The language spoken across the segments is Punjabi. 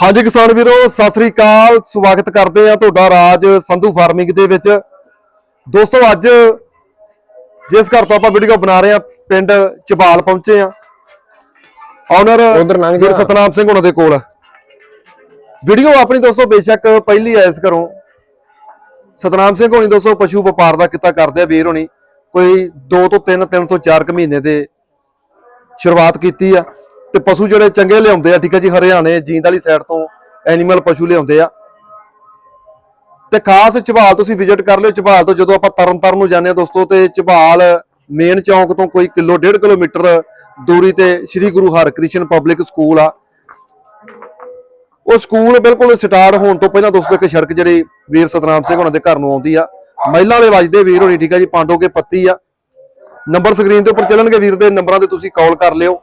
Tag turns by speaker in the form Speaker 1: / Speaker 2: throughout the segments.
Speaker 1: ਹਾਂਜੀ ਕਿਸਾਨ ਵੀਰੋ ਸਤਿ ਸ੍ਰੀ ਅਕਾਲ। ਸਵਾਗਤ ਕਰਦੇ ਆ ਤੁਹਾਡਾ ਰਾਜ ਸੰਧੂ ਫਾਰਮਿੰਗ ਦੇ ਵਿੱਚ। ਦੋਸਤੋ ਅੱਜ ਜਿਸ ਘਰ ਤੋਂ ਆਪਾਂ ਵੀਡੀਓ ਬਣਾ ਰਹੇ ਆ ਪਿੰਡ ਚਬਾਲ ਪਹੁੰਚੇ ਆ
Speaker 2: ਉੱਧਰ ਲੰਘ
Speaker 1: ਵੀਰ। ਸਤਨਾਮ ਸਿੰਘ ਉਹਨਾਂ ਦੇ ਕੋਲ। ਵੀਡੀਓ ਆਪਣੀ ਦੋਸਤੋ ਬੇਸ਼ੱਕ ਪਹਿਲੀ ਐ ਇਸ ਘਰੋਂ। ਸਤਨਾਮ ਸਿੰਘ ਹੋਣੀ ਦੋਸਤੋ ਪਸ਼ੂ ਵਪਾਰ ਦਾ ਕਿੱਤਾ ਕਰਦੇ ਆ ਵੀਰ ਹੋਣੀ। ਕੋਈ 2 ਤੋਂ 3 3 ਤੋਂ 4 ਕੁ ਮਹੀਨੇ ਦੇ ਸ਼ੁਰੂਆਤ ਕੀਤੀ ਆ। ਤੇ ਪਸ਼ੂ ਜਿਹੜੇ ਚੰਗੇ ਲਿਆਉਂਦੇ ਆ, ਠੀਕ ਹੈ ਜੀ, ਹਰਿਆਣੇ, ਜੀਂਦ ਵਾਲੀ ਸਾਈਡ ਤੋਂ ਐਨੀਮਲ ਪਸ਼ੂ ਲਿਆਉਂਦੇ ਆ। ਤੇ ਖਾਸ ਝਬਾਲ ਤੁਸੀਂ ਵਿਜ਼ਿਟ ਕਰ ਲਿਓ ਝਬਾਲ ਤੋਂ ਜਦੋਂ ਆਪਾਂ ਤਰਨਤਾਰਨ ਨੂੰ ਜਾਂਦੇ ਆ ਦੋਸਤੋ, ਤੇ ਝਬਾਲ ਮੇਨ ਚੌਂਕ ਤੋਂ ਕੋਈ ਕਿਲੋ, ਡੇਢ ਕਿਲੋਮੀਟਰ ਦੂਰੀ ਤੇ ਸ੍ਰੀ ਗੁਰੂ ਹਰਕ੍ਰਿਸ਼ਨ ਪਬਲਿਕ ਸਕੂਲ ਆ। ਉਹ ਸਕੂਲ ਬਿਲਕੁਲ ਸਟਾਰਟ ਹੋਣ ਤੋਂ ਪਹਿਲਾਂ ਦੋਸਤੋ, ਇੱਕ ਸੜਕ ਜਿਹੜੀ ਵੀਰ ਸਤਨਾਮ ਸਿੰਘ ਉਹਨਾਂ ਦੇ ਘਰ ਨੂੰ ਆਉਂਦੀ ਆ। ਮਹਿਲਾ ਵਾਲੇ ਵੱਜਦੇ ਵੀਰ ਹੋਣੀ, ਠੀਕ ਆ ਜੀ, ਪਾਂਡੋ ਕੇ ਪੱਤੀ ਆ। ਨੰਬਰ ਸਕਰੀਨ ਦੇ ਉੱਪਰ ਚੱਲਣਗੇ ਵੀਰ ਦੇ, ਨੰਬਰਾਂ ਤੇ ਤੁਸੀਂ ਕਾਲ ਕਰ ਲਿਓ।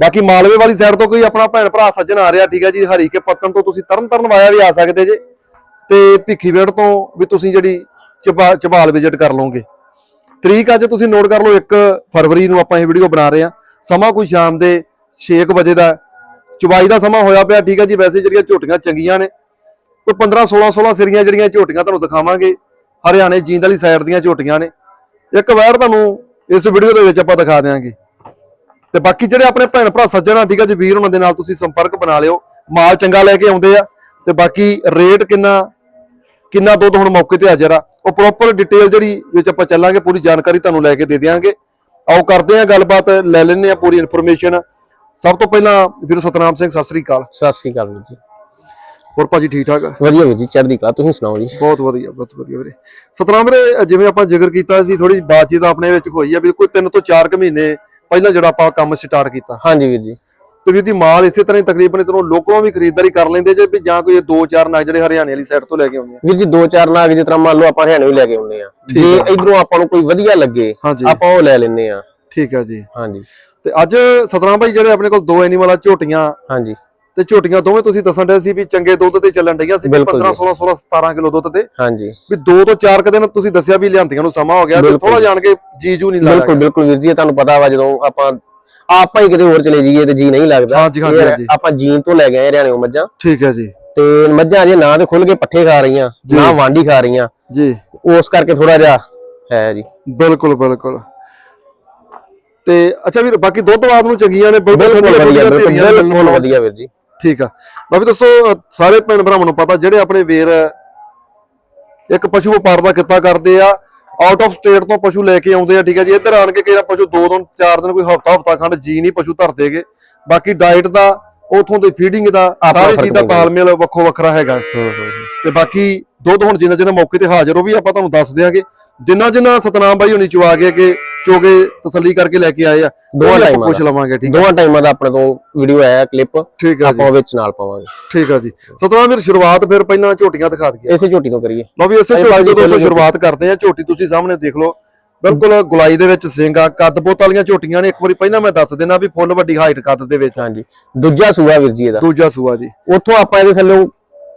Speaker 1: ਬਾਕੀ ਮਾਲਵੇ ਵਾਲੀ ਸਾਈਡ ਤੋਂ ਕੋਈ ਆਪਣਾ ਭੈਣ ਭਰਾ ਸੱਜਣ ਆ ਰਿਹਾ, ਠੀਕ ਹੈ ਜੀ, ਹਰੀ ਕੇ ਪੱਤਨ ਤੋਂ ਤੁਸੀਂ ਤਰਨ ਤਰਨ ਵਾਇਆ ਵੀ ਆ ਸਕਦੇ ਜੇ। ਤੇ ਭਿੱਖੀਵੇੜ ਤੋਂ ਵੀ ਤੁਸੀਂ ਜਿਹੜੀ ਚਬਾ- ਚਬਾਲ ਵਿਜ਼ਿਟ ਕਰ ਲਓਗੇ। ਤਰੀਕ ਅੱਜ ਤੁਸੀਂ ਨੋਟ ਕਰ ਲਓ 1 ਫਰਵਰੀ ਨੂੰ ਆਪਾਂ ਇਹ ਵੀਡੀਓ ਬਣਾ ਰਹੇ ਹਾਂ। ਸਮਾਂ ਕੋਈ ਸ਼ਾਮ ਦੇ 6 ਵਜੇ ਦਾ ਚੁਬਾਈ ਦਾ ਸਮਾਂ ਹੋਇਆ ਪਿਆ, ਠੀਕ ਹੈ ਜੀ, ਵੈਸੇ ਜਿਹੜੀਆਂ ਝੋਟੀਆਂ ਚੰਗੀਆਂ ਨੇ। ਕੋਈ 15 16 16 ਸਿਰੀਆਂ ਜਿਹੜੀਆਂ ਝੋਟੀਆਂ ਤੁਹਾਨੂੰ ਦਿਖਾਵਾਂਗੇ। ਹਰਿਆਣੇ, ਜੀਂਦ ਵਾਲੀ ਸਾਈਡ ਦੀਆਂ ਝੋਟੀਆਂ ਨੇ। ਇੱਕ ਵਾਰ ਤੁਹਾਨੂੰ ਇਸ ਵੀਡੀਓ ਦੇ ਵਿੱਚ ਆਪਾਂ ਦਿਖਾ ਦਿਆਂਗੇ। ਤੇ ਬਾਕੀ ਜਿਹੜੇ ਆਪਣੇ ਭੈਣ ਭਰਾ ਸੱਜਣ ਆ ਠੀਕ ਹੈ ਜੀ ਵੀਰ ਉਹਨਾਂ ਦੇ ਨਾਲ ਤੁਸੀਂ ਸੰਪਰਕ ਬਣਾ ਲਿਓ। ਮਾਲ ਚੰਗਾ ਲੈ ਕੇ ਆਉਂਦੇ ਆ ਤੇ ਬਾਕੀ ਰੇਟ ਕਿੰਨਾ ਕਿੰਨਾ ਦੁੱਧ ਹੁਣ ਮੌਕੇ ਤੇ ਹਾਜ਼ਰ ਆ ਉਹ ਪ੍ਰੋਪਰ ਡਿਟੇਲ ਜਿਹੜੀ ਵਿੱਚ ਆਪਾਂ ਚੱਲਾਂਗੇ ਪੂਰੀ ਜਾਣਕਾਰੀ ਤੁਹਾਨੂੰ ਲੈ ਕੇ ਦੇ ਦਿਆਂਗੇ। ਆਓ ਕਰਦੇ ਆ ਗੱਲਬਾਤ ਲੈ ਲੈਂਦੇ ਆ ਪੂਰੀ ਇਨਫੋਰਮੇਸ਼ਨ ਸਭ ਤੋਂ ਪਹਿਲਾਂ ਵੀਰ ਸਤਨਾਮ ਸਿੰਘ ਸਤਿ ਸ੍ਰੀ ਅਕਾਲ।
Speaker 2: ਸਤਿ ਸ੍ਰੀ ਅਕਾਲ ਵੀਰ ਜੀ।
Speaker 1: ਹੋਰ ਭਾਜੀ ਠੀਕ ਠਾਕ ਆ?
Speaker 2: ਵਧੀਆ ਵੀਰ ਜੀ ਚੜ੍ਹਦੀ ਕਲਾ ਤੁਸੀਂ ਸੁਣਾਓ ਜੀ?
Speaker 1: ਬਹੁਤ ਵਧੀਆ ਬਹੁਤ ਵਧੀਆ ਵੀਰੇ। ਸਤਨਾਮ ਵੀਰੇ ਜਿਵੇਂ ਆਪਾਂ ਜ਼ਿਕਰ ਕੀਤਾ ਸੀ ਥੋੜੀ ਬਾਤਚੀਤ ਆਪਣੇ ਵਿੱਚ ਹੋਈ ਆ ਵੀ ਕੋਈ 3 ਤੋਂ 4 ਕੁ ਮਹੀਨੇ ਪਹਿਲਾਂ ਜਿਹੜਾ ਆਪਾਂ ਕੰਮ ਸਟਾਰਟ ਕੀਤਾ।
Speaker 2: ਹਾਂਜੀ ਵੀਰ ਜੀ।
Speaker 1: ਤੇ ਵੀਰ ਜੀ ਮਾਲ ਇਸੇ ਤਰ੍ਹਾਂ ਹੀ ਤਕਰੀਬਨ ਇਧਰੋਂ ਲੋਕਾਂ ਵੀ ਖਰੀਦਦਾਰੀ ਕਰ ਲੈਂਦੇ ਜੇ ਵੀ ਜਾਂ ਕੋਈ 2-4 ਨਗ ਜਿਹੜੇ ਹਰਿਆਣੇ ਵਾਲੀ ਸਾਈਡ ਤੋਂ ਲੈ ਕੇ ਆਉਂਦੇ ਆ।
Speaker 2: ਵੀਰ ਜੀ ਦੋ ਚਾਰ ਨਾਗ ਜਿਸ ਤਰ੍ਹਾਂ ਮੰਨ ਲਓ ਆਪਾਂ ਹਰਿਆਣੇ ਵੀ ਲੈ ਕੇ ਆਉਂਦੇ ਆ। ਜੇ। ਇਧਰੋਂ ਆਪਾਂ ਨੂੰ ਕੋਈ ਵਧੀਆ ਲੱਗੇ ਆਪਾਂ ਉਹ ਲੈ ਲੈਨੇ ਆ।
Speaker 1: ਠੀਕ ਆ ਜੀ।
Speaker 2: ਹਾਂਜੀ।
Speaker 1: ਤੇ ਅੱਜ ਸਤਨਾਮ ਭਾਈ ਜਿਹੜੇ ਆਪਣੇ ਕੋਲ ਦੋ ਐਨੀਮਲ ਆ ਝੋਟੀਆਂ।
Speaker 2: ਹਾਂਜੀ।
Speaker 1: ਤੇ ਝੋਟੀਆਂ ਦੋਵੇਂ ਤੁਸੀਂ ਦੱਸਣ ਦੇ ਸੀ ਵੀ ਚੰਗੇ ਦੁੱਧ ਤੇ ਚੱਲਣ ਡਈਆਂ ਸੀ ਵੀ
Speaker 2: ਬਿਲਕੁਲ
Speaker 1: 15 16 16 17 ਕਿਲੋ ਦੁੱਧ ਤੇ।
Speaker 2: ਹਾਂਜੀ।
Speaker 1: ਵੀ 2 ਤੋਂ 4 ਕ ਦਿਨ ਤੁਸੀਂ ਦੱਸਿਆ ਵੀ ਲਿਆਂਦੀਆਂ ਨੂੰ ਸਮਾਂ ਹੋ ਗਿਆ ਤੇ
Speaker 2: ਬਿਲਕੁਲ।
Speaker 1: ਥੋੜਾ ਜਾਣ ਕੇ ਜੀ ਜੂ ਨਹੀਂ
Speaker 2: ਬਿਲਕੁਲ
Speaker 1: ਲੱਗਦਾ।
Speaker 2: ਬਿਲਕੁਲ ਵੀਰ ਜੀ ਤੁਹਾਨੂੰ ਪਤਾ ਵਾ ਜਦੋਂ ਆਪਾਂ ਆਪਾਂ ਹੀ ਕਿਤੇ ਹੋਰ ਚਲੇ ਜਾਈਏ ਤੇ ਜੀ ਨਹੀਂ ਲੱਗਦਾ।
Speaker 1: ਹਾਂਜੀ, ਹਾਂਜੀ।
Speaker 2: ਆਪਾਂ ਜੀਨ ਤੋਂ ਲੈ ਗਏ ਹਰਿਆਣੇ ਮੱਝਾਂ।
Speaker 1: ਠੀਕ ਹੈ ਜੀ।
Speaker 2: ਤੇ ਮੱਝਾਂ ਅਜੇ ਨਾ ਤੇ ਖੁੱਲ ਕੇ ਪੱਠੇ ਖਾ ਰਹੀਆਂ ਨਾ ਵਾਂਡੀ ਖਾ ਰਹੀਆਂ।
Speaker 1: ਜੀ।
Speaker 2: ਉਸ ਕਰਕੇ ਥੋੜਾ ਜਿਹਾ ਹੈ ਜੀ।
Speaker 1: ਬਿਲਕੁਲ ਬਿਲਕੁਲ। ਤੇ ਅੱਛਾ ਵੀਰ ਬਾਕੀ ਦੁੱਧ ਬਾਦ ਨੂੰ ਚੰਗੀਆਂ ਬਿਲਕੁਲ
Speaker 2: ਬਿਲਕੁਲ ਵਧੀਆ
Speaker 1: ਨੇ,
Speaker 2: ਬਿਲਕੁਲ ਵਧੀਆ ਵੀਰ ਜੀ।
Speaker 1: ਠੀਕ ਆ। ਬਾਕੀ ਦੱਸੋ ਸਾਰੇ ਭੈਣ ਭਰਾਵਾਂ ਨੂੰ ਪਤਾ ਜਿਹੜੇ ਆਪਣੇ ਵੀਰ ਇੱਕ ਪਸ਼ੂ ਵਪਾਰ ਦਾ ਕਿੱਤਾ ਕਰਦੇ ਆ ਆਊਟ ਆਫ ਸਟੇਟ ਤੋਂ ਪਸ਼ੂ ਲੈ ਕੇ ਆਉਂਦੇ ਆ ਠੀਕ ਹੈ ਜੀ। ਇੱਧਰ ਆਣ ਕੇ ਕਿਹੜਾ ਪਸ਼ੂ ਦੋ ਦਿਨ ਚਾਰ ਦਿਨ ਕੋਈ ਹਫਤਾ ਹਫਤਾ ਖੰਡ ਜੀ ਨਹੀਂ ਪਸ਼ੂ ਧਰਦੇਗੇ ਬਾਕੀ ਡਾਈਟ ਦਾ ਉਥੋਂ ਦੇ ਫੀਡਿੰਗ ਦਾ ਸਾਰੇ ਚੀਜ਼ ਦਾ। ਤਾਲਮੇਲ ਵੱਖੋ ਵੱਖਰਾ ਹੈਗਾ। ਤੇ ਬਾਕੀ ਦੁੱਧ ਹੁਣ ਜਿੰਨਾ ਜਿੰਨਾ ਮੌਕੇ ਤੇ ਹਾਜ਼ਰ ਹੋ ਵੀ ਆਪਾਂ ਤੁਹਾਨੂੰ ਦੱਸ ਦਿਆਂਗੇ। ਜਿੰਨਾ ਜਿੰਨਾ ਸਤਨਾਮ ਬਾਈ ਹੁਣੀ ਚਵਾ ਕੇ ਕਿ ਚੋਗੇ ਤਸੱਲੀ ਕਰਕੇ ਲੈ ਕੇ ਆਏ ਆ
Speaker 2: ਦੋਵਾਂ ਟਾਈਮਾਂ
Speaker 1: ਪੁੱਛ। ਲਵਾਂਗੇ ਠੀਕ
Speaker 2: ਦੋਵਾਂ ਟਾਈਮਾਂ ਦਾ ਆਪਣੇ ਤੋਂ ਵੀਡੀਓ ਆਇਆ ਕਲਿੱਪ
Speaker 1: ਜੀ
Speaker 2: ਆਪਾਂ ਵਿੱਚ ਨਾਲ ਪਾਵਾਂਗੇ।
Speaker 1: ਠੀਕ ਆ ਜੀ। ਸਤਨਾਮ ਵੀਰ ਸ਼ੁਰੂਆਤ ਫਿਰ ਪਹਿਲਾਂ ਝੋਟੀਆਂ ਦਿਖਾ ਦਈਏ।
Speaker 2: ਇਸੇ ਝੋਟੀ ਤੋਂ ਕਰੀਏ।
Speaker 1: ਲਓ ਵੀ ਇਸੇ ਝੋਟੀ ਤੋਂ ਸ਼ੁਰੂਆਤ ਕਰਦੇ ਆ। ਝੋਟੀ ਤੁਸੀਂ ਸਾਹਮਣੇ ਦੇਖ ਲਓ। ਬਿਲਕੁਲ ਗੁਲਾਈ ਦੇ ਵਿੱਚ ਸਿੰਘ ਕੱਦ ਬੋਤ ਵਾਲੀਆਂ ਝੋਟੀਆਂ ਨੇ। ਇੱਕ ਵਾਰੀ ਪਹਿਲਾਂ ਮੈਂ ਦੱਸ ਦੇਣਾ ਵੀ ਫੁੱਲ ਵੱਡੀ ਹਾਈਟ ਕੱਦ ਦੇ ਵਿੱਚ।
Speaker 2: ਹਾਂਜੀ। ਦੂਜਾ ਸੂਆ ਵੀਰ ਜੀ ਇਹਦਾ।
Speaker 1: ਦੂਜਾ ਸੂਆ ਜੀ।
Speaker 2: ਉੱਥੋਂ ਆਪਾਂ ਇਹਦੇ ਥੱਲੇ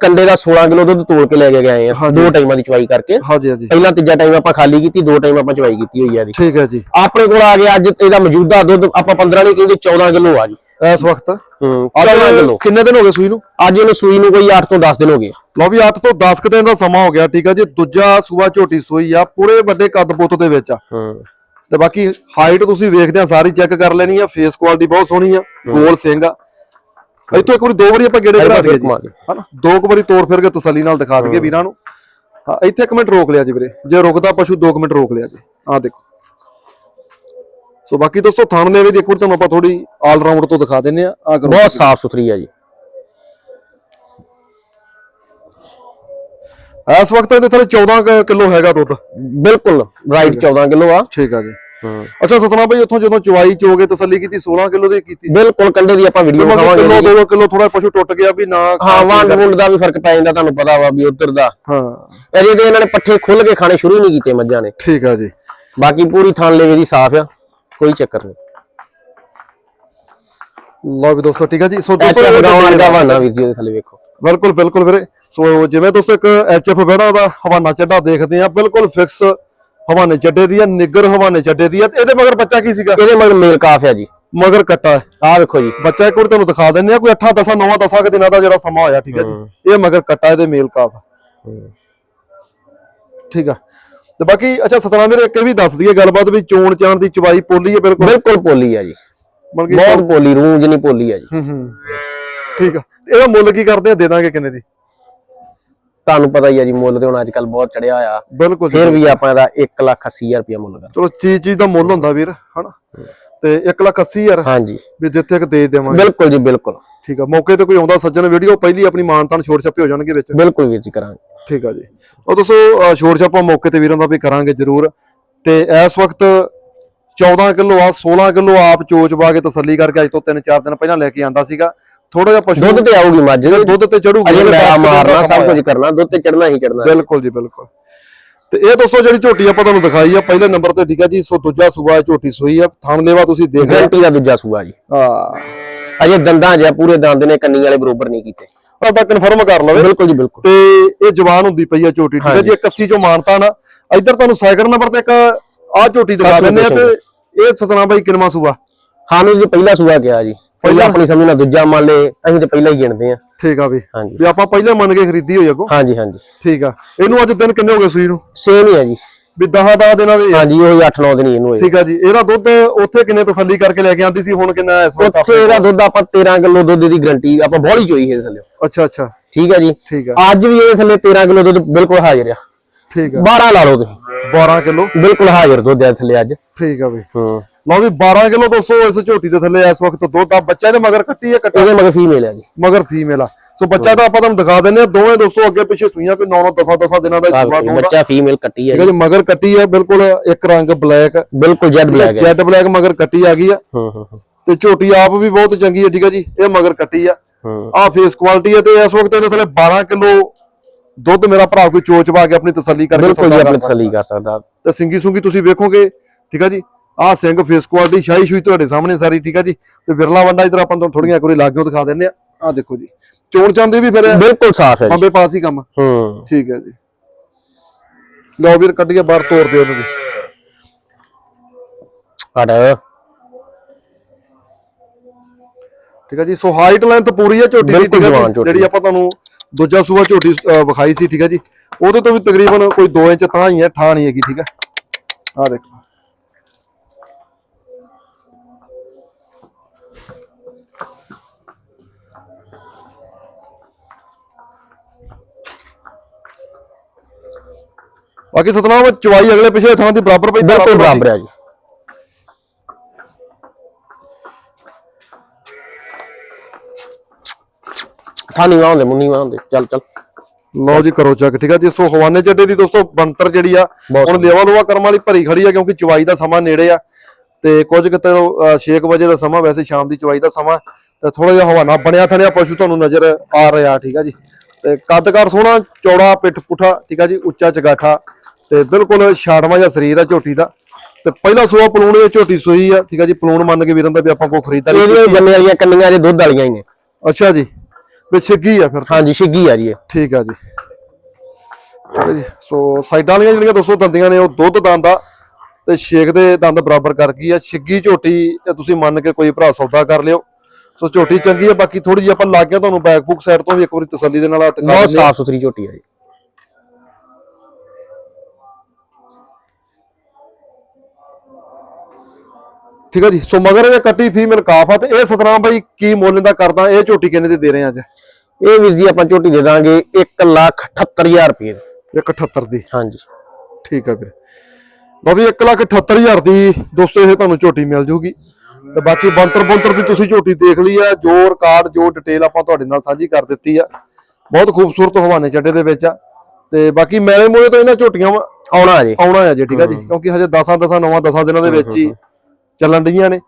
Speaker 2: ਕੰਡੇ ਦਾ 16 ਕਿਲੋ ਦੁੱਧ ਤੋਲ ਕੇ ਲੈ ਕੇ ਗਏ ਆ। ਦੋ ਟਾਈਮਾਂ ਦੀ ਚਵਾਈ ਕਰਕੇ।
Speaker 1: ਹਾਂਜੀ ਹਾਂਜੀ।
Speaker 2: ਪਹਿਲਾਂ ਤੀਜਾ ਟਾਈਮ ਆਪਾਂ ਖਾਲੀ ਕੀਤੀ ਦੋ ਟਾਈਮ ਆਪਾਂ ਚਵਾਈ ਕੀਤੀ ਹੋਈ ਆ ਇਹਦੀ
Speaker 1: ਠੀਕ ਹੈ ਜੀ।
Speaker 2: ਆਪਣੇ ਕੋਲ ਆ ਗਿਆ ਅੱਜ ਇਹਦਾ ਮੌਜੂਦਾ ਦੁੱਧ ਆਪਾਂ 15 ਨਹੀਂ ਕਹਿੰਦੇ 14 ਕਿਲੋ ਆ ਜੀ।
Speaker 1: ਇਸ ਵਕਤ?
Speaker 2: ਹੂੰ
Speaker 1: ਅੱਜ
Speaker 2: 14 ਕਿਲੋ।
Speaker 1: ਕਿੰਨੇ ਦਿਨ ਹੋ ਗਏ ਸੂਈ ਨੂੰ?
Speaker 2: ਅੱਜ ਇਹਨੂੰ ਸੂਈ ਨੂੰ ਕੋਈ 8 ਤੋਂ 10 ਦਿਨ ਹੋ ਗਏ
Speaker 1: ਲਓ ਵੀ 8 ਤੋਂ 10 ਕੁ ਦਿਨ ਦਾ ਸਮਾਂ ਹੋ ਗਿਆ ਠੀਕ ਆ ਜੀ। ਦੂਜਾ ਸੂਆ ਝੋਟੀ ਸੂਈ ਆ ਪੂਰੇ ਵੱਡੇ ਕੱਦ ਬੁੱਤ ਦੇ ਵਿੱਚ ਆ।
Speaker 2: ਹੂੰ।
Speaker 1: ਤੇ ਬਾਕੀ ਹਾਈਟ ਤੁਸੀਂ ਵੇਖਦੇ ਆ ਸਾਰੀ ਚੈੱਕ ਕਰ ਲੈਣੀ ਆ ਫੇਸ ਕੁਆਲਿਟੀ ਬਹੁਤ ਸੋਹਣੀ ਆ ਗੋਲ ਸਿੰਘ ਆ। ਇੱਥੋਂ ਇੱਕ ਵਾਰੀ ਦੋ ਵਾਰੀ ਆਪਾਂ ਗੇੜੇ ਕਰਾ ਦਈਏ ਜੀ। ਹਨਾ? ਦੋ ਕੁ ਵਾਰੀ ਤੋਰ ਫਿਰ ਕੇ ਤਸੱਲੀ ਨਾਲ ਦਿਖਾ ਦਈਏ ਵੀਰਾਂ ਨੂੰ। ਹਾਂ ਇੱਥੇ ਇੱਕ ਮਿੰਟ ਰੋਕ ਲਿਆ ਜੀ ਵੀਰੇ। ਜੇ ਰੁਕਦਾ ਪਸ਼ੂ 2 ਮਿੰਟ ਰੋਕ ਲਿਆ ਜੀ। ਆਹ ਦੇਖੋ। ਸੋ ਬਾਕੀ ਦੋਸਤੋ ਥਣ ਦੇ ਵੀ ਇੱਕ ਵਾਰ ਤੁਹਾਨੂੰ ਆਪਾਂ ਥੋੜੀ ਆਲ ਰਾਊਂਡ ਤੋਂ ਦਿਖਾ ਦਿੰਨੇ ਆ ਆ ਕਰੋ
Speaker 2: ਬਹੁਤ ਸਾਫ਼ ਸੁਥਰੀ ਆ ਜੀ।
Speaker 1: ਇਸ ਵਕਤ ਇਹਦੇ ਥੱਲੇ 14 ਕਿਲੋ ਹੈਗਾ ਦੁੱਧ।
Speaker 2: ਬਿਲਕੁਲ ਰਾਈਟ 14 ਕਿਲੋ ਆ।
Speaker 1: ਠੀਕ ਆ ਜੀ। ਅੱਛਾ ਸਤਨਾਮ ਭਾਈ ਉੱਥੋਂ ਜਦੋਂ ਚਵਾਈ ਚੋਗੇ ਤਸੱਲੀ ਕੀਤੀ 16 ਕਿਲੋ ਦੀ ਕੀਤੀ?
Speaker 2: ਬਿਲਕੁਲ ਕੰਡੇ ਦੀ ਆਪਾਂ ਵੀਡੀਓ
Speaker 1: ਕਿਲੋ
Speaker 2: ਦਿਖਾਵਾਂਗੇ
Speaker 1: ਦੋ ਕਿਲੋ ਥੋੜਾ ਪਸ਼ੂ ਟੁੱਟ ਗਿਆ ਵੀ ਨਾ
Speaker 2: ਹਾਂ ਵੰਡ ਵੁੰਡ ਦਾ ਵੀ ਫ਼ਰਕ ਪੈ ਜਾਂਦਾ ਤੁਹਾਨੂੰ ਪਤਾ ਵਾ ਵੀ ਉਧਰ ਦਾ।
Speaker 1: ਹਾਂ।
Speaker 2: ਅਜੇ ਤੇ ਇਹਨਾਂ ਨੇ ਪੱਠੇ ਖੁੱਲ ਕੇ ਖਾਣੇ ਸ਼ੁਰੂ ਨਹੀਂ ਕੀਤੇ ਮੱਝਾਂ ਨੇ।
Speaker 1: ਠੀਕ ਆ ਜੀ।
Speaker 2: ਬਾਕੀ ਪੂਰੀ ਥਾਂ ਲੇਵੇ ਦੀ ਸਾਫ਼ ਆ ਕੋਈ ਚੱਕਰ ਨਹੀਂ।
Speaker 1: ਲਓ ਵੀ ਦੋਸਤੋ ਠੀਕ ਆ ਜੀ। ਸੋ
Speaker 2: ਐਫ ਗਾਵਾਂ ਵਰਗਾ ਬਹਾਨਾ ਵੀਰ ਜੀ ਉਹਦੇ ਥੱਲੇ ਵੇਖੋ।
Speaker 1: ਬਿਲਕੁਲ ਬਿਲਕੁਲ ਵੀਰੇ। ਸੋ ਜਿਵੇਂ ਦੋਸਤੋ ਇੱਕ ਐਚਐਫ ਬਹਿਣਾ ਦਾ ਹਵਾਨਾ ਚੱਡਾ ਦੇਖਦੇ ਆ ਬਿਲਕੁਲ ਫਿਕਸ ਹਵਾਨੇ ਚੱਡੇ ਦੀ ਆ ਨਿੱਗਰ ਹਵਾਨੇ ਚੱਡੇ ਦੀ ਆ ਤੇ ਇਹਦੇ ਮਗਰ ਬੱਚਾ ਕੀ ਸੀਗਾ?
Speaker 2: ਇਹਦੇ ਮਗਰ ਮੇਲ ਕਾਫ ਆ ਜੀ।
Speaker 1: ਮਗਰ ਕੱਟਾ
Speaker 2: ਆਹ ਵੇਖੋ ਜੀ।
Speaker 1: ਬੱਚਾ ਇੱਕ ਵਾਰ ਤੁਹਾਨੂੰ ਦਿਖਾ ਦਿੰਦੇ ਆ ਕੋਈ 8 10 9 10 ਕੁ ਦਿਨਾਂ ਦਾ ਜਿਹੜਾ ਸਮਾਂ ਹੋਇਆ ਠੀਕ ਹੈ ਜੀ? ਇਹ ਮਗਰ ਕੱਟਾ ਇਹਦੇ ਮੇਲ ਕਾਫ ਠੀਕ ਆ। ਤੇ ਬਾਕੀ ਅੱਛਾ ਸਤਨਾਮ ਵੀਰ ਇੱਕ ਇਹ ਵੀ ਦੱਸ ਦਈਏ ਗੱਲਬਾਤ ਵੀ ਚੋਣ ਚਾਣ ਦੀ ਚਵਾਈ ਪੋਲੀ ਹੈ ਬਿਲਕੁਲ?
Speaker 2: ਬਿਲਕੁਲ ਪੋਲੀ ਆ ਜੀ।
Speaker 1: ਮਤਲਬ ਕਿ
Speaker 2: ਬਹੁਤ ਪੋਲੀ ਰੂਹ ਜਿੰਨੀ ਪੋਲੀ ਆ ਜੀ।
Speaker 1: ਹੂੰ ਹੂੰ। ਠੀਕ ਆ। ਇਹਦਾ ਮੁੱਲ ਕੀ ਕਰਦੇ ਆ? ਦੇ ਦਾਂਗੇ ਕਿੰਨੇ ਦੀ?
Speaker 2: ਤੁਹਾਨੂੰ ਪਤਾ ਹੀ ਆ ਜੀ ਮੁੱਲ ਤੇ ਹੁਣ ਅੱਜ ਕੱਲ ਬਹੁਤ ਚੜਿਆ ਆ
Speaker 1: ਬਿਲਕੁਲ।
Speaker 2: ਫਿਰ ਵੀ ਆਪਾਂ ਇਹਦਾ 1 ਲੱਖ 80 ਹਜ਼ਾਰ ਰੁਪਇਆ ਮੁੱਲ ਕਰ।
Speaker 1: ਚਲੋ ਚੀਜ਼ ਚੀਜ਼ ਦਾ ਮੁੱਲ ਹੁੰਦਾ ਵੀਰ ਹਨਾ? ਤੇ 1 ਲੱਖ 80 ਹਜ਼ਾਰ
Speaker 2: ਹਾਂਜੀ।
Speaker 1: ਵੀ ਜਿੱਥੇ ਕਿ ਦੇ ਦੇਵਾਂਗੇ।
Speaker 2: ਬਿਲਕੁਲ ਜੀ ਬਿਲਕੁਲ।
Speaker 1: ਠੀਕ ਆ ਮੌਕੇ ਤੇ ਕੋਈ ਆਉਂਦਾ ਸੱਜਣ ਵੀਡੀਓ ਪਹਿਲੀ ਆਪਣੀ ਮਾਨਤਾਨ ਛੋੜ ਛੱਪੇ ਹੋ ਜਾਣਗੇ ਵਿੱਚ।
Speaker 2: ਬਿਲਕੁਲ ਵੀਰ ਜੀ ਕਰਾਂਗੇ।
Speaker 1: ਠੀਕ ਆ ਜੀ। ਉਹ ਦੋਸਤੋ ਛੋੜ ਛਾਪਾ ਮੌਕੇ ਤੇ ਵੀਰਾਂ ਦਾ ਵੀ ਕਰਾਂਗੇ ਜ਼ਰੂਰ। ਤੇ ਇਸ ਵਕਤ 14 ਕਿਲੋ ਆ 16 ਕਿਲੋ ਆਪ ਚੋਚ ਵਾ ਕੇ ਤਸੱਲੀ ਕਰਕੇ ਅੱਜ ਤੋਂ 3-4 ਦਿਨ ਪਹਿਲਾਂ ਲੈ ਕੇ ਆਂਦਾ ਸੀਗਾ। ਥੋੜਾ ਜਿਹਾ ਪਸ਼ੂ
Speaker 2: ਦੁੱਧ ਤੇ ਆਊਗੀ ਮੱਝ
Speaker 1: ਦੁੱਧ ਤੇ ਚੜੂਗੀ
Speaker 2: ਅਜੇ ਮੈਂ ਮਾਰਨਾ ਸਭ ਕੁਝ ਕਰਨਾ ਦੁੱਧ ਤੇ ਚੜਨਾ ਹੀ ਚੜਨਾ
Speaker 1: ਬਿਲਕੁਲ ਜੀ ਬਿਲਕੁਲ। ਤੇ ਇਹ ਦੋਸਤੋ ਜਿਹੜੀ ਝੋਟੀ ਆਪਾਂ ਤੁਹਾਨੂੰ ਦਿਖਾਈ ਆ ਪਹਿਲੇ ਨੰਬਰ ਤੇ ਠੀਕ ਆ ਜੀ ਸੋ ਦੂਜਾ ਸੂਆ ਝੋਟੀ ਸੂਈ ਆ ਥਣ ਲੇਵਾ ਤੁਸੀਂ ਦੇਖ ਲਿਆ।
Speaker 2: ਗਰੰਟੀ ਦਾ ਦੂਜਾ ਸੂਆ ਜੀ।
Speaker 1: ਆ
Speaker 2: ਅਜੇ ਦੰਦਾਂ ਜਿਹਾ ਪੂਰੇ ਦੰਦ ਨੇ ਕੰਨੀ ਵਾਲੇ ਬਰੋਬਰ ਨਹੀਂ ਕੀਤੇ।
Speaker 1: ਆਪਾਂ ਕਨਫਰਮ ਕਰ ਲਵੇ
Speaker 2: ਬਿਲਕੁਲ ਜੀ ਬਿਲਕੁਲ।
Speaker 1: ਤੇ ਇਹ ਜਵਾਨ ਹੁੰਦੀ ਪਈ ਆ ਝੋਟੀ ਠੀਕ ਹੈ ਜੀ 81 ਚੋਂ ਮਾਨਤਾ ਨਾ। ਇੱਧਰ ਤੁਹਾਨੂੰ ਸੈਕਿੰਡ ਨੰਬਰ ਤੇ ਇੱਕ ਆ ਝੋਟੀ ਦਿਖਾ ਦਿੰਦੇ ਆ ਤੇ ਇਹ ਸਤਨਾਮ ਬਾਈ ਕਿਨਵਾ ਸੂਆ?
Speaker 2: ਸਾਨੂੰ ਜੀ ਪਹਿਲਾ ਸੂਆ ਗਿਆ ਜੀ। ਪਹਿਲਾਂ ਆਪਣੀ ਸਮਝ ਨਾਲ ਦੂਜਾ ਮੰਨ ਲਏ ਅਸੀਂ ਤੇ ਪਹਿਲਾਂ ਹੀ ਗਿਣਦੇ ਆ
Speaker 1: ਠੀਕ ਆ ਵੀ।
Speaker 2: ਹਾਂਜੀ।
Speaker 1: ਵੀ ਆਪਾਂ ਪਹਿਲਾਂ ਮੰਨ ਕੇ ਖਰੀਦੀ ਹੋਈ ਅੱਗੋਂ?
Speaker 2: ਹਾਂਜੀ ਹਾਂਜੀ।
Speaker 1: ਠੀਕ ਆ। ਇਹਨੂੰ ਅੱਜ ਦਿਨ ਕਿੰਨੇ ਹੋ ਗਏ ਸੂਈ ਨੂੰ?
Speaker 2: ਸੇਮ ਹੀ ਆ ਜੀ।
Speaker 1: ਵੀ 10 10 ਦਿਨਾਂ ਦੇ।
Speaker 2: ਹਾਂਜੀ ਉਹ 8-9 ਦਿਨ ਹੀ ਇਹਨੂੰ ਹੋਏ।
Speaker 1: ਠੀਕ ਆ ਜੀ। ਇਹਦਾ ਦੁੱਧ ਉੱਥੇ ਕਿੰਨੇ ਤਸੱਲੀ ਕਰਕੇ ਲੈ ਕੇ ਆਂਦੀ ਸੀ ਹੁਣ ਕਿੰਨਾ ਇਸ ਵਕਤ
Speaker 2: ਉੱਥੇ ਇਹਦਾ ਦੁੱਧ ਆਪਾਂ 13 ਕਿਲੋ ਦੁੱਧ ਦੀ ਗਰੰਟੀ ਆਪਾਂ ਬੋਲੀ ਚੋਈ ਹੈ ਥੱਲੇ।
Speaker 1: ਅੱਛਾ ਅੱਛਾ।
Speaker 2: ਠੀਕ ਹੈ ਜੀ।
Speaker 1: ਠੀਕ ਆ।
Speaker 2: ਅੱਜ ਵੀ ਇਹਦੇ ਥੱਲੇ 13 ਕਿਲੋ ਦੁੱਧ ਬਿਲਕੁਲ ਹਾਜ਼ਰ ਆ।
Speaker 1: ਠੀਕ ਆ।
Speaker 2: 12 ਲਾ ਲਓ ਤੁਸੀਂ।
Speaker 1: 12 ਕਿਲੋ?
Speaker 2: ਬਿਲਕੁਲ ਹਾਜ਼ਰ ਦੁੱਧ ਆ ਥੱਲੇ ਅੱਜ।
Speaker 1: ਠੀਕ ਆ ਵੀ।
Speaker 2: ਹੂੰ।
Speaker 1: ਲਓ ਵੀ 12 ਕਿਲੋ ਦੋਸਤੋ ਇਸ ਝੋਟੀ ਦੇ ਥੱਲੇ ਇਸ ਵਕਤ ਦੁੱਧ ਆ। ਬੱਚਾ ਨੇ ਮਗਰ ਕੱਟੀ ਹੈ ਕੱਟਾ
Speaker 2: ਇਹਦੇ ਮਗਰ ਫੀਮੇਲ ਆ ਜੀ।
Speaker 1: ਮਗਰ ਫੀਮੇਲ ਆ ਸੋ ਬੱਚਾ ਤਾਂ ਆਪਾਂ ਤੁਹਾਨੂੰ ਦਿਖਾ ਦਿੰਨੇ ਆ ਦੋਵੇਂ ਦੋਸਤੋ ਅੱਗੇ ਪਿੱਛੇ ਸੂਈਆਂ ਕੋਈ 9 9 10 10 ਦਿਨਾਂ ਦਾ ਜੁਆ ਦੋਦਾ
Speaker 2: ਬੱਚਾ ਫੀਮੇਲ ਕੱਟੀ ਆ
Speaker 1: ਠੀਕ ਹੈ
Speaker 2: ਜੀ।
Speaker 1: ਮਗਰ ਕੱਟੀ ਹੈ ਬਿਲਕੁਲ ਇੱਕ ਰੰਗ ਬਲੈਕ।
Speaker 2: ਬਿਲਕੁਲ ਜੈਡ ਬਲੈਕ ਹੈ
Speaker 1: ਜੈਡ ਬਲੈਕ ਮਗਰ ਕੱਟੀ ਆ ਗਈ ਆ।
Speaker 2: ਹੂੰ ਹੂੰ ਹੂੰ,
Speaker 1: ਤੇ ਝੋਟੀ ਆਪ ਵੀ ਬਹੁਤ ਚੰਗੀ ਹੈ ਠੀਕ ਹੈ ਜੀ। ਇਹ ਮਗਰ ਕੱਟੀ ਆ।
Speaker 2: ਹੂੰ।
Speaker 1: ਆ ਫੇਸ ਕੁਆਲਿਟੀ ਹੈ ਤੇ ਇਸ ਵਕਤ ਇਹਦੇ ਥੱਲੇ 12 ਕਿਲੋ ਦੁੱਧ ਮੇਰਾ ਭਰਾ ਕੋਈ ਚੋਚ ਪਾ ਕੇ ਆਪਣੀ ਤਸੱਲੀ ਕਰਕੇ
Speaker 2: ਬਿਲਕੁਲ ਜੀ ਆਪਣੀ ਤਸੱਲੀ ਕਰ ਸਕਦਾ।
Speaker 1: ਤੇ ਸਿੰਗੀ ਸੁੰਗੀ ਤੁਸੀਂ ਵੇਖੋਗੇ ਠੀਕ ਹੈ ਜੀ। ਆਹ ਸਿੰਘ ਫੇਸ ਕੁਆਲਿਟੀ ਸ਼ਾਹੀ ਸ਼ੂਈ ਤੁਹਾਡੇ ਸਾਹਮਣੇ ਸਾਰੀ ਠੀਕ ਹੈ ਜੀ? ਤੇ ਵਿਰਲਾ ਵੰਡਾ ਇਧਰ ਆਪਾਂ ਤੁਹਾਨੂੰ ਥੋੜੀਆਂ ਕੋਈ ਲਾਗਿਓ ਦਿਖਾ ਦਿੰਦੇ ਆ। ਆਹ ਦੇਖੋ ਜੀ। ਚੋਣ ਚਾਂਦੇ ਵੀ ਫਿਰ
Speaker 2: ਬਿਲਕੁਲ ਸਾਫ਼ ਹੈ ਜੀ।
Speaker 1: ਬੰਬੇ ਪਾਸ ਹੀ ਕੰਮ।
Speaker 2: ਹੂੰ।
Speaker 1: ਠੀਕ ਹੈ ਜੀ। ਲਓ ਵੀਰ ਕੱਢ ਕੇ ਬਾਹਰ ਤੋੜ ਦਿਓ ਉਹਨੂੰ
Speaker 2: ਹਟ
Speaker 1: ਠੀਕ ਹੈ ਜੀ ਸੋ ਹਾਈਟ ਲੈਂਥ ਪੂਰੀ ਹੈ ਝੋਟੀ ਦੀ ਠੀਕ ਹੈ ਜੀ? ਜਿਹੜੀ ਆਪਾਂ ਤੁਹਾਨੂੰ ਦੂਜਾ ਸੂਆ ਝੋਟੀ ਵਿਖਾਈ ਸੀ ਠੀਕ ਹੈ ਜੀ। ਉਹਦੇ ਤੋਂ ਵੀ ਤਕਰੀਬਨ ਕੋਈ 2 ਇੰਚ ਤਾਂ ਹੀ ਹੈ ਠਾਹ ਨਹੀਂ ਹੈਗੀ ਠੀਕ ਹੈ ਆਹ ਦੇਖੋ। ਬਾਕੀ ਸਤਨਾਮ ਚਵਾਈ ਅਗਲੇ ਪਿਛਲੇ ਥਾਂ ਦੀ ਬਰਾਬਰ ਪਈ
Speaker 2: ਬਿਲਕੁਲ
Speaker 1: ਬਰਾਬਰ
Speaker 2: ਹੈ ਜੀ। ਠਾਣੀ ਵਾਉਂਦੇ ਮੁੰਨੀ ਵਾਉਂਦੇ ਚੱਲ ਚੱਲ।
Speaker 1: ਲਓ ਜੀ ਕਰੋ ਚੈੱਕ ਠੀਕ ਹੈ ਜੀ? ਸੋ ਹਵਾਨੇ ਚੱਡੇ ਦੀ ਦੋਸਤੋ ਬੰਤਰ ਜਿਹੜੀ ਆ ਹੁਣ ਲੇਵਾ ਲੋਵਾ ਕਰਮ ਵਾਲੀ ਭਰੀ ਖੜੀ ਆ ਕਿਉਂਕਿ ਚਵਾਈ ਦਾ ਸਮਾਂ ਨੇੜੇ ਆ। ਤੇ ਕੁਝ ਕਿਤੇ 6 ਵਜੇ ਦਾ ਸਮਾਂ ਵੈਸੇ ਸ਼ਾਮ ਦੀ ਚਵਾਈ ਦਾ ਸਮਾਂ। ਤੇ ਥੋੜਾ ਜਿਹਾ ਹਵਾਨਾ ਬਣਿਆ ਥਣਿਆ ਪਸ਼ੂ ਤੁਹਾਨੂੰ ਨਜ਼ਰ ਆ ਰਿਹਾ ਠੀਕ ਆ ਜੀ? ਤੇ ਕੱਦਕਾਰ ਸੋਹਣਾ ਚੌੜਾ ਪਿੱਠ ਪੁੱਠਾ ਠੀਕ ਆ ਜੀ? ਉੱਚਾ ਚਗਾਠਾ। ਤੇ ਬਿਲਕੁਲ ਛਾੜਵਾ ਜਿਹਾ ਸਰੀਰ ਆ ਝੋਟੀ ਦਾ। ਤੇ ਪਹਿਲਾ ਸੂਆ ਪਲੂਣ ਇਹ ਝੋਟੀ ਸੂਈ ਆ ਠੀਕ ਆ ਜੀ ਪਲੂਣ ਮੰਨ ਕੇ ਵੀਰਾਂ ਦਾ ਵੀ ਆਪਾਂ ਕੋ ਖਰੀਦਦਾਰੀ ਆ।
Speaker 2: ਜੰਮੇ ਵਾਲੀਆਂ ਕੰਨੀਆਂ ਜੇ ਦੁੱਧ ਵਾਲੀਆਂ ਹੀ ਨੇ।
Speaker 1: ਅੱਛਾ ਜੀ ਵੀ ਛਿੱਗੀ ਆ ਫਿਰ
Speaker 2: ਹਾਂਜੀ ਛਿੱਗੀ ਆ ਜੀ
Speaker 1: ਠੀਕ ਆ ਜੀ। ਸੋ ਸਾਈਡਾਂ ਵਾਲੀਆਂ ਜਿਹੜੀਆਂ ਦੋਸਤੋ ਦੰਦੀਆਂ ਨੇ ਉਹ ਦੁੱਧ ਦੰਦ ਆ ਤੇ ਛੇਕ ਦੇ ਦੰਦ ਬਰਾਬਰ ਕਰ ਗਈ ਆ। ਛਿੱਗੀ ਝੋਟੀ ਇਹ ਤੁਸੀਂ ਮੰਨ ਕੇ ਕੋਈ ਭਰਾ ਸੌਦਾ ਕਰ ਲਿਓ। ਸੋ ਝੋਟੀ ਚੰਗੀ ਆ ਬਾਕੀ ਥੋੜੀ ਜਿਹੀ ਆਪਾਂ ਲੱਗ ਗਿਆ ਤੁਹਾਨੂੰ ਬੈਕ ਬੁੱਕ ਸਾਈਡ ਤੋਂ ਵੀ ਇੱਕ ਵਾਰੀ ਤਸੱਲੀ ਦੇ ਨਾਲ ਆ
Speaker 2: ਬਹੁਤ। ਸਾਫ਼ ਸੁਥਰੀ ਝੋਟੀ ਆ ਜੀ।
Speaker 1: ਠੀਕ ਆ ਜੀ? ਸੋ ਮਗਰ ਇਹ ਕੱਟੀ ਫੀਮੇਲ ਕਾਫ ਆ ਤੇ ਇਹ ਸਤਨਾਮ ਬਾਈ ਕੀ ਮੁੱਲ ਦਾ ਕਰਦਾ? ਇਹ ਝੋਟੀ ਕਿੰਨੇ ਦੀ ਦੇ ਰਹੇ ਆ ਅੱਜ?
Speaker 2: ਇਹ ਵੀਰ ਜੀ ਆਪਾਂ ਝੋਟੀ ਦੇ ਦਾਂਗੇ 1 ਲੱਖ 78000 ਰੁਪਏ ਦੀ।
Speaker 1: 178 ਦੀ।
Speaker 2: ਹਾਂਜੀ।
Speaker 1: ਠੀਕ ਆ ਵੀਰੇ। ਲਓ ਵੀ 178000 ਦੀ ਦੋਸਤੋ ਇਹ ਤੁਹਾਨੂੰ ਝੋਟੀ ਮਿਲ ਜੂਗੀ। ਤੇ ਬਾਕੀ ਬੰਤਰ ਬੰਤਰ ਦੀ ਤੁਸੀਂ ਝੋਟੀ ਦੇਖ ਲਈ ਆ। ਜੋ ਰਿਕਾਰਡ ਜੋ ਡਿਟੇਲ ਆਪਾਂ ਤੁਹਾਡੇ ਨਾਲ ਸਾਂਝੀ ਕਰ ਦਿੱਤੀ ਆ। ਬਹੁਤ ਖੂਬਸੂਰਤ ਹਵਾਨੇ ਚੱਡੇ ਦੇ ਵਿੱਚ ਆ। ਤੇ ਬਾਕੀ ਮੈਲੇ ਮੂਲੇ ਤੋਂ ਇਹਨਾਂ ਝੋਟੀਆਂ
Speaker 2: ਆਉਣਾ ਜੀ
Speaker 1: ਆਉਣਾ ਹੈ ਜੀ ਠੀਕ ਆ ਜੀ? ਕਿਉਂਕਿ ਹਜੇ 10 10 9 10 ਦਿਨਾਂ ਦੇ ਵਿੱਚ ਹੀ। ਚੱਲਣ ਡੀਆਂ ਨੇ।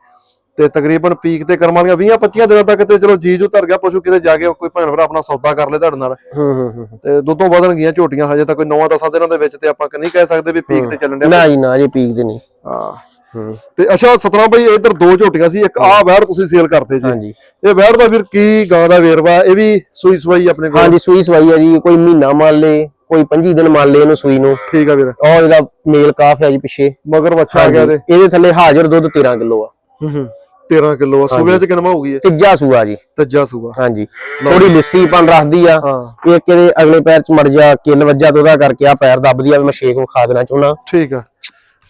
Speaker 1: ਤੇ ਤਕਰੀਬਨ ਪੀਕ ਤੇ ਕਰਮ ਵਾਲੀਆਂ 20 25 ਦਿਨਾਂ ਤੱਕ ਤੇ ਚਲੋ ਜੀ ਜੂ ਧਰ ਗਿਆ ਪਸ਼ੂ ਕਿਤੇ ਜਾ ਕੇ ਕੋਈ ਭੈਣ ਭਰਾ ਆਪਣਾ ਸੌਦਾ ਕਰ ਲੇ ਤੁਹਾਡੇ ਨਾਲ।
Speaker 2: ਹੂੰ ਹੂੰ ਹੂੰ
Speaker 1: ਤੇ ਦੁੱਧੋਂ ਵਧਣ ਗਈਆਂ ਝੋਟੀਆਂ ਹਜੇ ਤਾਂ ਕੋਈ 9 10 ਦਿਨਾਂ ਦੇ ਵਿੱਚ ਤੇ ਆਪਾਂ ਨਹੀਂ ਕਹਿ ਸਕਦੇ ਵੀ ਪੀਕ ਤੇ ਚੱਲਣ ਡਿਆ।
Speaker 2: ਨਾ ਜੀ ਨਾ ਜੀ ਪੀਕ ਦੇ ਨਹੀਂ।
Speaker 1: ਹਾਂ।
Speaker 2: ਹੂੰ।
Speaker 1: ਤੇ ਅੱਛਾ ਸਤਨਾਮ ਭਾਈ ਇੱਧਰ ਦੋ ਝੋਟੀਆਂ ਸੀ ਇੱਕ ਆਹ ਵਹਿਰ ਤੁਸੀਂ ਸੇਲ ਕਰਦੇ ਜੀ।
Speaker 2: ਹਾਂਜੀ।
Speaker 1: ਇਹ ਵਹਿਰ ਦਾ ਫਿਰ ਕੀ ਗਾਂ ਦਾ ਵੇਰਵਾ ਇਹ ਵੀ ਸੂਈ ਸਵਾਈ ਆਪਣੇ ਕੋਲ?
Speaker 2: ਹਾਂਜੀ ਸੂਈ ਸਵਾਈ ਆ ਜੀ ਕੋਈ ਮਹੀਨਾ ਮੰਨ ਲੇ ਕੋਈ 25 ਦਿਨ ਮੰਨ ਲੇ ਇਹਨੂੰ ਸੂਈ ਨੂੰ।
Speaker 1: ਠੀਕ ਆ ਵੀਰ।
Speaker 2: ਔਰ ਇਹਦਾ ਮੇਲ ਕਾਫ ਹੈ ਜੀ ਪਿੱਛੇ।
Speaker 1: ਮਗਰ ਆ ਗਿਆ
Speaker 2: ਹਾਂਜੀ,
Speaker 1: ਇਹਦੇ।
Speaker 2: ਥੱਲੇ ਹਾਜ਼ਰ ਦੁੱਧ 13 ਕਿਲੋ ਆ।
Speaker 1: ਹੂੰ ਹੂੰ। 13 ਕਿਲੋ ਆ। ਸੂਬਿਆਂ ਚ ਕਿੰਨਾ ਹੋਊਗੀ ਇਹ?
Speaker 2: ਤੀਜਾ ਸੂਆ ਜੀ।
Speaker 1: ਤੱਜਾ ਸੂਆ।
Speaker 2: ਹਾਂਜੀ। ਥੋੜੀ ਲਿੱਸੀ ਪਨ ਰੱਖਦੀ ਆ।
Speaker 1: ਹਾਂ।
Speaker 2: ਇੱਕ ਇਹਦੇ ਅਗਲੇ ਪੈਰ ਚ ਮੜ ਜਾ ਕਿੱਲ ਵੱਜਾ ਤੇ ਉਹਦਾ ਕਰਕੇ ਆ ਪੈਰ ਦੱਬਦੀ ਆ ਮੈਂ ਛੇਕ ਨੂੰ ਖਾ ਦੇਣਾ ਚਾਹੁੰਦਾ
Speaker 1: ਠੀਕ ਆ।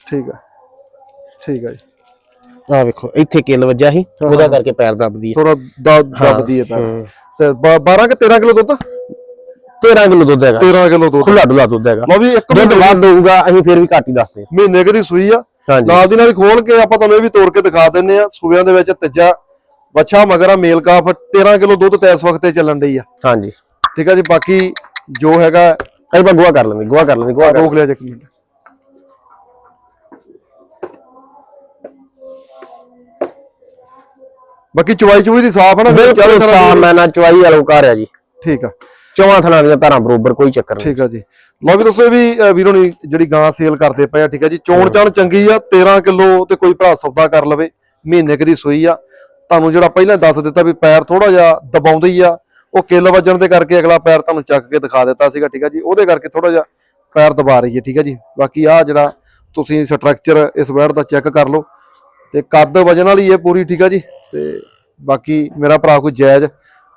Speaker 1: ਠੀਕ ਆ। ਠੀਕ ਆ ਜੀ।
Speaker 2: ਆ ਵੇਖੋ ਇੱਥੇ ਕਿੱਲ ਵੱਜਾ ਸੀ। ਉਹਦਾ ਕਰਕੇ ਪੈਰ ਦੱਬਦੀ ਆ।
Speaker 1: ਥੋੜਾ ਦੱਬਦੀ ਹੈ ਪੈਰ। ਤੇ 12 ਕਿ 13 ਕਿਲੋ ਦੁੱਧ?
Speaker 2: 13 ਕਿਲੋ ਦੁੱਧ ਹੈਗਾ।
Speaker 1: 13 ਕਿਲੋ ਦੁੱਧ।
Speaker 2: ਖੁੱਲਾ ਡੁੱਲਾ ਦੁੱਧ ਹੈਗਾ।
Speaker 1: ਲਓ ਵੀ ਇੱਕ
Speaker 2: ਦੁੱਧ ਵੱਧ ਹੋਊਗਾ ਅਸੀਂ ਫਿਰ ਵੀ ਘੱਟ ਹੀ ਦੱਸਦੇ
Speaker 1: ਮਹੀਨੇ ਕੁ ਦੀ ਸੂਈ ਆ। ਨਾਲ ਦੀ ਨਾਲ ਖੋਲ ਕੇ ਆਪਾਂ ਤੁਹਾਨੂੰ ਇਹ ਵੀ ਤੋੜ ਕੇ ਦਿਖਾ ਦਿੰਨੇ ਆ ਸੂਬਿਆਂ ਦੇ ਵਿੱਚ ਤੱਜਾ ਬੱਚਾ ਮਗਰ ਮੇਲ ਕਾਫ 13 ਕਿਲੋ ਦੁੱਧ ਤੇ ਇਸ ਵਕਤ ਤੇ ਚੱਲਣ ਡਈ ਆ।
Speaker 2: ਹਾਂਜੀ।
Speaker 1: ਠੀਕ ਆ ਜੀ ਬਾਕੀ ਜੋ ਹੈਗਾ
Speaker 2: ਅਸੀਂ ਬਾ ਗੋਆ ਕਰ ਲੈਂਦੇ ਗੋਆ ਕਰ ਲੈਂਦੇ ਗੋਆ
Speaker 1: ਰੋਕ ਲਿਆ ਜੀ ਮਿੰਟ। ਬਾਕੀ ਚਵਾਈ ਚੁਈ ਦੀ ਸਾਫ਼ ਹੈ ਨਾ
Speaker 2: ਬਿਲਕੁਲ ਸਾਫ਼ ਮੈਂ ਨਾ ਚਵਾਈ ਵਾਲੋ ਘਰ ਆ ਜੀ।
Speaker 1: ਠੀਕ ਆ।
Speaker 2: ਚੌਵਾਂ ਥਣਾ ਦੀਆਂ ਧਾਰਾਂ ਬਰੋਬਰ ਕੋਈ ਚੱਕਰ ਨਹੀਂ।
Speaker 1: ਠੀਕ ਆ ਜੀ। ਲਓ ਵੀ ਦੋਸਤੋ ਇਹ ਵੀ ਵੀਰੋ ਨੇ ਜਿਹੜੀ ਗਾਂ ਸੇਲ ਕਰਦੇ ਪਏ ਆ ਠੀਕ ਆ ਜੀ। ਚੋਣ ਚਾਣ ਚੰਗੀ ਆ 13 ਕਿਲੋ ਤੇ ਕੋਈ ਭਰਾ ਸੌਦਾ ਕਰ ਲਵੇ ਮਹੀਨੇ ਕੁ ਦੀ ਸੂਈ ਆ। ਤੁਹਾਨੂੰ ਜਿਹੜਾ ਪਹਿਲਾਂ ਦੱਸ ਦਿੱਤਾ ਵੀ ਪੈਰ ਥੋੜਾ ਜਿਹਾ ਦਬਾਉਂਦਾ ਹੀ ਆ ਉਹ ਕਿੱਲ ਵੱਜਣ ਦੇ ਕਰਕੇ ਅਗਲਾ ਪੈਰ ਤੁਹਾਨੂੰ ਚੱਕ ਕੇ ਦਿਖਾ ਦਿੱਤਾ ਸੀਗਾ ਠੀਕ ਆ ਜੀ। ਉਹਦੇ ਕਰਕੇ ਥੋੜਾ ਜਿਹਾ ਪੈਰ ਦਬਾ ਰਹੀ ਹੈ ਠੀਕ ਆ ਜੀ। ਬਾਕੀ ਆ ਜਿਹੜਾ ਤੁਸੀਂ ਸਟਰਕਚਰ ਇਸ ਵੈੜ ਦਾ ਚੈੱਕ ਕਰ ਲਓ। ਤੇ ਕੱਦ ਵਜਨ ਵਾਲੀ ਇਹ ਪੂਰੀ ਠੀਕ ਆ ਜੀ। ਤੇ ਬਾਕੀ ਮੇਰਾ ਭਰਾ ਕੋਈ ਜਾਇਜ਼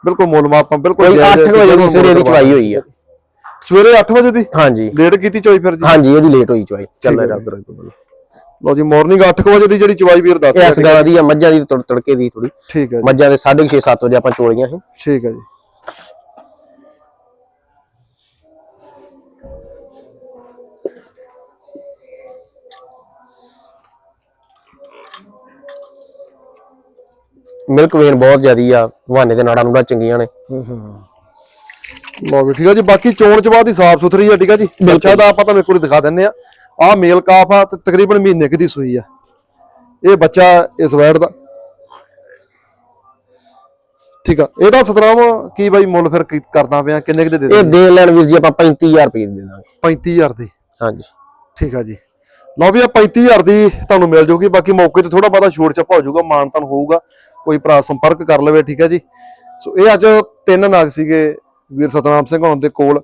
Speaker 1: ਬਿਲਕੁਲ ਮੁੱਲ ਮਾਪਾਂ ਬਿਲਕੁਲ
Speaker 2: ਕੋਈ
Speaker 1: ਜਾਇਜ਼
Speaker 2: 8 ਵਜੇ ਦੀ ਸਵੇਰੇ ਦੀ ਚਵਾਈ ਹੋਈ ਆ।
Speaker 1: ਸਵੇਰੇ 8 ਵਜੇ ਦੀ?
Speaker 2: ਹਾਂਜੀ।
Speaker 1: ਲੇਟ ਕੀਤੀ ਚੋਈ ਫਿਰ ਜੀ?
Speaker 2: ਹਾਂਜੀ ਇਹਦੀ ਲੇਟ ਹੋਈ ਚਵਾਈ ਚੱਲ
Speaker 1: ਠੀਕ ਹੈ।
Speaker 2: ਰਿਹਾ ਉਧਰ
Speaker 1: ਲਓ ਜੀ ਮਾਰਨਿੰਗ 8 ਵਜੇ ਦੀ ਜਿਹੜੀ ਚਵਾਈ ਵੀਰ ਦੱਸ
Speaker 2: ਇਸ ਗਾਂ ਦੀ ਆ ਮੱਝਾਂ ਦੀ ਤੜ- ਤੜਕੇ ਦੀ ਥੋੜੀ
Speaker 1: ਠੀਕ ਹੈ
Speaker 2: ਮੱਝਾਂ ਦੇ 6:30 7 ਵਜੇ ਆਪਾਂ ਚੋਲੀਆਂ ਸੀ।
Speaker 1: ਠੀਕ ਹੈ ਜੀ।
Speaker 2: ਮਿਲਕ ਵੇਨ ਬਹੁਤ ਜ਼ਿਆਦੀ ਆ ਹਵਾਨੇ ਦੇ ਨਾੜਾਂ ਨੂੜਾਂ ਚੰਗੀਆਂ ਨੇ।
Speaker 1: ਲਓ ਵੀ ਠੀਕ ਹੈ ਜੀ ਬਾਕੀ ਚੋਣ ਚਵਾ ਦੀ ਸਾਫ਼ ਸੁਥਰੀ ਆ ਠੀਕ ਹੈ ਜੀ। ਬੱਚਾ ਦਾ ਆਪਾਂ ਤੁਹਾਨੂੰ ਇੱਕ ਵਾਰੀ ਦਿਖਾ ਦਿੰਨੇ ਆ। ਆਹ ਮੇਲ ਕਾਫ ਆ ਤੇ ਤਕਰੀਬਨ ਮਹੀਨੇ ਕੁ ਦੀ ਸੂਈ ਆ। ਇਹ ਬੱਚਾ ਇਸ ਵੈੜ ਦਾ। ਠੀਕ ਆ ਇਹਦਾ ਸਤਨਾਮ ਕੀ ਬਾਈ ਮੁੱਲ ਫਿਰ ਕਰਦਾ ਪਿਆ ਕਿੰਨੇ ਕੁ ਦੇ ਦੇ
Speaker 2: ਇਹ
Speaker 1: ਦੇ
Speaker 2: ਲੈਣ ਵੀਰ ਜੀ ਆਪਾਂ 35000 ਰੁਪਏ ਦੇ ਦਾਂਗੇ
Speaker 1: 35000 ਦੀ।
Speaker 2: ਹਾਂਜੀ।
Speaker 1: ਠੀਕ ਆ ਜੀ। ਲਓ ਵੀ ਇਹ 35000 ਦੀ ਤੁਹਾਨੂੰ ਮਿਲ ਜੂਗੀ ਬਾਕੀ ਮੌਕੇ ਤੇ ਥੋੜਾ ਬਹੁਤਾ ਛੋਟ ਛੱਪਾ ਹੋ ਜਾਊਗਾ ਮਾਨਤਨ ਹੋਊਗਾ। ਕੋਈ ਭਰਾ ਸੰਪਰਕ ਕਰ ਲਵੇ ਠੀਕ ਹੈ ਜੀ? ਸੋ ਇਹ ਅੱਜ ਤਿੰਨ ਨਾਗ ਸੀਗੇ ਵੀਰ ਸਤਨਾਮ ਸਿੰਘ ਹੋਣ ਦੇ ਕੋਲ।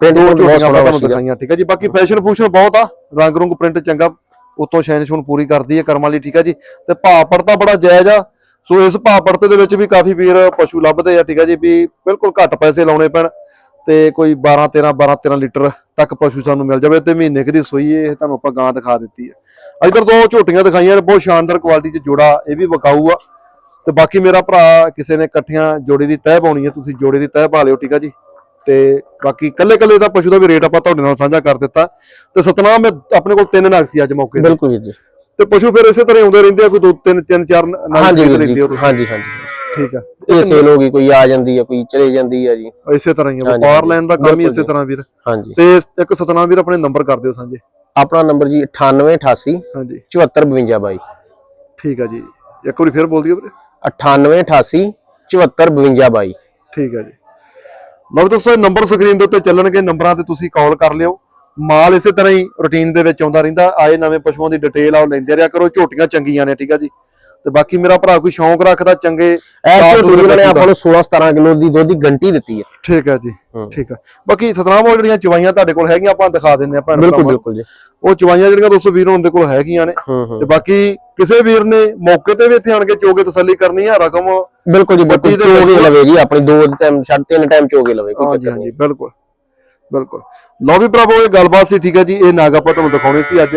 Speaker 2: ਪਿੰਡ
Speaker 1: ਦੋ ਝੋਟੀਆਂ ਤੁਹਾਨੂੰ। ਦਿਖਾਈਆਂ ਠੀਕ ਹੈ ਜੀ? ਬਾਕੀ ਫੈਸ਼ਨ ਫੂਸ਼ਨ ਬਹੁਤ ਆ ਰੰਗ ਰੁੰਗ ਪ੍ਰਿੰਟ ਚੰਗਾ ਉਤੋਂ ਸ਼ੈਨ ਸ਼ੂਨ ਪੂਰੀ ਕਰਦੀ ਹੈ ਕਰਮਾਂ ਲਈ ਠੀਕ ਹੈ ਜੀ? ਤੇ ਭਾਅ ਪੜਤਾ ਬੜਾ ਜਾਇਜ਼ ਆ। ਸੋ ਇਸ ਭਾਅ ਪੜਤੇ ਦੇ ਵਿੱਚ ਵੀ ਕਾਫੀ ਵੀਰ ਪਸ਼ੂ ਲੱਭਦੇ ਆ ਠੀਕ ਹੈ ਜੀ? ਵੀ ਬਿਲਕੁਲ ਘੱਟ ਪੈਸੇ ਲਾਉਣੇ ਪੈਣ ਤੇ ਕੋਈ 12 13 12 13 ਲੀਟਰ ਤੱਕ ਪਸ਼ੂ ਸਾਨੂੰ ਮਿਲ ਜਾਵੇ ਤੇ ਮਹੀਨੇ ਕੁ ਦੀ ਸੂਈ ਇਹ ਤੁਹਾਨੂੰ ਆਪਾਂ ਗਾਂ ਦਿਖਾ ਦਿੱਤੀ ਹੈ। ਇਧਰ ਦੋ ਝੋਟੀਆਂ ਦਿਖਾਈਆਂ ਬਹੁਤ ਸ਼ਾਨਦਾਰ ਕੁਆਲਿਟੀ ਚ ਜੋੜਾ ਇਹ ਵੀ ਵਿਕਾਊ ਆ। ਤੇ ਬਾਕੀ ਮੇਰਾ ਭਰਾ ਕਿਸੇ ਨੇ ਇਕੱਠੀਆਂ ਜੋੜੇ ਦੀ ਤਹਿ ਪਾਉਣੀ ਹੈ ਤੁਸੀਂ ਜੋੜੇ ਦੀ ਤਹਿ ਪਾ ਲਿਓ ਠੀਕ ਆ ਜੀ? ਤੇ ਬਾਕੀ ਕੱਲੇ ਕੱਲੇ ਦਾ ਪਸ਼ੂ ਦਾ ਵੀ ਰੇਟ ਆਪਾਂ ਤੁਹਾਡੇ ਨਾਲ ਸਾਂਝਾ ਕਰ ਦਿੱਤਾ। ਤੇ ਸਤਨਾਮ ਮੈਂ ਆਪਣੇ ਕੋਲ ਤਿੰਨ ਨਗ ਸੀ ਅੱਜ ਮੌਕੇ ਤੇ।
Speaker 2: ਬਿਲਕੁਲ ਵੀਰ ਜੀ।
Speaker 1: ਤੇ ਪਸ਼ੂ ਫਿਰ ਇਸੇ ਤਰ੍ਹਾਂ ਆਉਂਦੇ ਰਹਿੰਦੇ ਆ ਕੋਈ ਦੋ ਤਿੰਨ ਤਿੰਨ ਚਾਰ ਨਗ
Speaker 2: ਹਾਂਜੀ ਵੀਰ
Speaker 1: ਲੈਂਦੇ
Speaker 2: ਜੀ
Speaker 1: ਹੋ ਤੁਸੀਂ।
Speaker 2: ਹਾਂਜੀ ਹਾਂਜੀ।
Speaker 1: ਠੀਕ ਆ।
Speaker 2: ਇਹ ਸੇਲ ਹੋ ਗਈ ਕੋਈ ਆ ਜਾਂਦੀ ਆ ਕੋਈ ਚਲੇ ਜਾਂਦੀ ਆ ਜੀ।
Speaker 1: ਇਸੇ ਤਰ੍ਹਾਂ ਹੀ ਆ
Speaker 2: ਹਾਂਜੀ,
Speaker 1: ਵਪਾਰ ਲੈਣ ਦਾ ਕੰਮ ਹੀ
Speaker 2: ਬਿਲਕੁਲ
Speaker 1: ਇਸੇ
Speaker 2: ਜੀ।
Speaker 1: ਤਰ੍ਹਾਂ ਵੀਰ।
Speaker 2: ਹਾਂਜੀ।
Speaker 1: ਤੇ ਇੱਕ ਸਤਨਾਮ ਵੀਰ ਆਪਣੇ ਨੰਬਰ ਕਰ ਦਿਓ ਸਾਂਝੇ।
Speaker 2: ਆਪਣਾ ਨੰਬਰ ਜੀ 9888
Speaker 1: ਹਾਂਜੀ।
Speaker 2: 7452
Speaker 1: ਠੀਕ ਆ ਜੀ। ਇੱਕ ਵਾਰੀ ਫਿਰ ਬੋਲ ਦਿਓ ਵੀਰੇ।
Speaker 2: 9888 7452
Speaker 1: ਠੀਕ ਹੈ ਜੀ ਲਓ ਵੀ ਦੋਸਤੋ ਨੰਬਰ ਸਕਰੀਨ ਦੇ ਉੱਤੇ ਚੱਲਣਗੇ ਨੰਬਰਾਂ ਤੇ ਤੁਸੀਂ ਕਾਲ ਕਰ ਲਿਓ ਮਾਲ ਇਸੇ ਤਰ੍ਹਾਂ ਹੀ ਰੁਟੀਨ ਦੇ ਵਿੱਚ ਆਉਂਦਾ ਰਹਿੰਦਾ ਆਏ ਨਵੇਂ ਪਸ਼ੂਆਂ ਦੀ ਡਿਟੇਲ ਆ ਉਹ ਲੈਂਦੇ ਰਿਹਾ ਕਰੋ ਝੋਟੀਆਂ ਚੰਗੀਆਂ ਨੇ ਠੀਕ ਆ ਜੀ ਤੇ ਬਾਕੀ ਮੇਰਾ ਭਰਾ ਕੋਈ ਸ਼ੌਂਕ ਰੱਖਦਾ ਚੰਗੇ
Speaker 2: ਐਸ ਨੇ ਆਪਾਂ
Speaker 1: ਦਾ।
Speaker 2: ਨੂੰ 16 17 ਕਿਲੋ ਦੀ ਦੁੱਧ ਦੀ ਗੰਟੀ ਦਿੱਤੀ ਹੈ।
Speaker 1: ਠੀਕ ਹੈ ਜੀ
Speaker 2: ਹੂੰ।
Speaker 1: ਠੀਕ ਆ ਬਾਕੀ ਸਤਨਾਮ ਉਹ ਜਿਹੜੀਆਂ ਚਵਾਈਆਂ ਤੁਹਾਡੇ ਕੋਲ ਹੈਗੀਆਂ ਆਪਾਂ ਦਿਖਾ ਦਿੰਨੇ ਆ ਭੈਣ
Speaker 2: ਬਿਲਕੁਲ। ਬਿਲਕੁਲ ਜੀ।
Speaker 1: ਉਹ ਚਵਾਈਆਂ ਜਿਹੜੀਆਂ ਦੋਸਤੋ ਵੀਰ ਹੋਣ ਦੇ ਕੋਲ ਹੈਗੀਆਂ ਨੇ।
Speaker 2: ਹੂੰ ਹੂੰ।
Speaker 1: ਤੇ ਬਾਕੀ ਕਿਸੇ ਵੀਰ ਨੇ ਮੌਕੇ ਤੇ ਵੀ ਇੱਥੇ ਆਣ ਕੇ ਚੋਗੇ ਤਸੱਲੀ ਕਰਨੀ ਆ ਰਕਮ
Speaker 2: ਬਿਲਕੁਲ ਜੀ
Speaker 1: ਬੱਤੀ
Speaker 2: ਬਿਲਕੁਲ
Speaker 1: ਦੇ
Speaker 2: ਚੋਗੇ
Speaker 1: ਵਿੱਚ-
Speaker 2: ਲਵੇ ਜੀ ਆਪਣੀ ਦੋ ਟਾਈਮ ਛੱਡ ਤਿੰਨ ਟਾਈਮ ਚੋਗੇ ਲਵੇ ਕੋਈ ਚੱਕਰ ਨਹੀਂ।
Speaker 1: ਬਿਲਕੁਲ ਬਿਲਕੁਲ। ਲਓ ਵੀ ਭਰਾਵੋ ਇਹ ਗੱਲਬਾਤ ਸੀ ਠੀਕ ਹੈ ਜੀ ਇਹ ਨਾਗ ਆਪਾਂ ਤੁਹਾਨੂੰ ਦਿਖਾਉਣੇ ਸੀ ਅੱਜ।